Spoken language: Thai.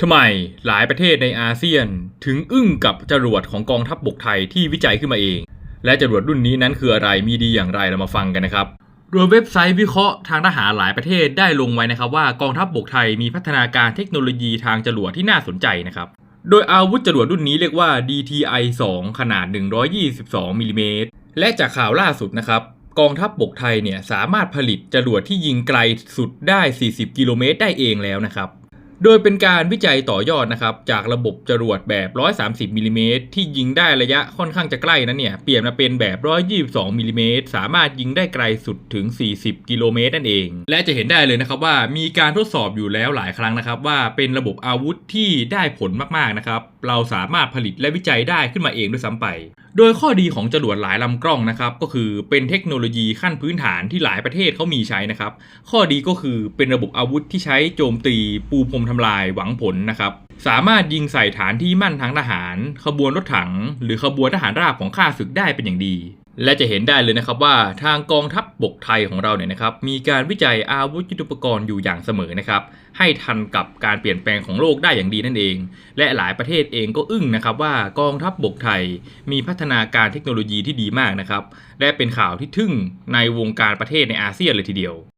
ทำไมหลายประเทศในอาเซียนถึงอึ้งกับจรวดของกองทัพบบกไทยที่วิจัยขึ้นมาเอง และจรวดรุ่นนี้นั้นคืออะไรมีดีอย่างไรเรามาฟังกันนะครับโดยเว็บไซต์วิเคราะห์ทางทหารหลายประเทศได้ลงไว้นะครับว่ากองทัพบบกไทยมีพัฒนาการเทคโนโลยีทางจรวดที่น่าสนใจนะครับโดยอาวุธจรวดรุ่นนี้เรียกว่า DTI 2 ขนาด 122มิลลิเมตรและจากข่าวล่าสุดนะครับกองทัพบบกไทยเนี่ยสามารถผลิตจรวดที่ยิงไกลสุดได้ 40 กิโลเมตรได้เองแล้วนะครับ โดยเป็นการวิจัยต่อยอดนะครับ จากระบบจรวดแบบ 130มิลลิเมตรที่ยิงได้ระยะค่อนข้างจะใกล้นั้นเนี่ย เปลี่ยนมาเป็นแบบ 122มิลลิเมตรสามารถยิงได้ไกลสุดถึง 40 กิโลเมตรนั่นเอง และจะเห็นได้เลยนะครับว่ามีการทดสอบอยู่แล้วหลายครั้งนะครับ ว่าเป็นระบบอาวุธที่ได้ผลมากๆนะครับ เราสามารถผลิตและวิจัยได้ขึ้นมาเองด้วยซ้ำไป โดยข้อดีของจรวดหลายลำกล้องนะครับ ก็คือเป็นเทคโนโลยีขั้นพื้นฐานที่หลายประเทศเขามีใช้นะครับ ข้อดีก็คือเป็นระบบอาวุธที่ใช้โจมตีปูพรมทำลายหวังผลนะครับ สามารถยิงใส่ฐานที่มั่นทางทหาร ขบวนรถถัง หรือขบวนทหารราบของข้าศึกได้เป็นอย่างดี และจะเห็นได้เลยนะครับว่าทางกองทัพบบกไทยของเราเนี่ยนะครับมีการวิจัยอาวุธยุทโธปกรณ์อยู่อย่างเสมอนะครับให้ทันกับการเปลี่ยนแปลงของโลกได้อย่างดีนั่นเอง และหลายประเทศเองก็อึ้งนะครับว่ากองทัพบบกไทยมีพัฒนาการเทคโนโลยีที่ดีมากนะครับและเป็นข่าวที่ทึ่งในวงการประเทศในอาเซียนเลยทีเดียว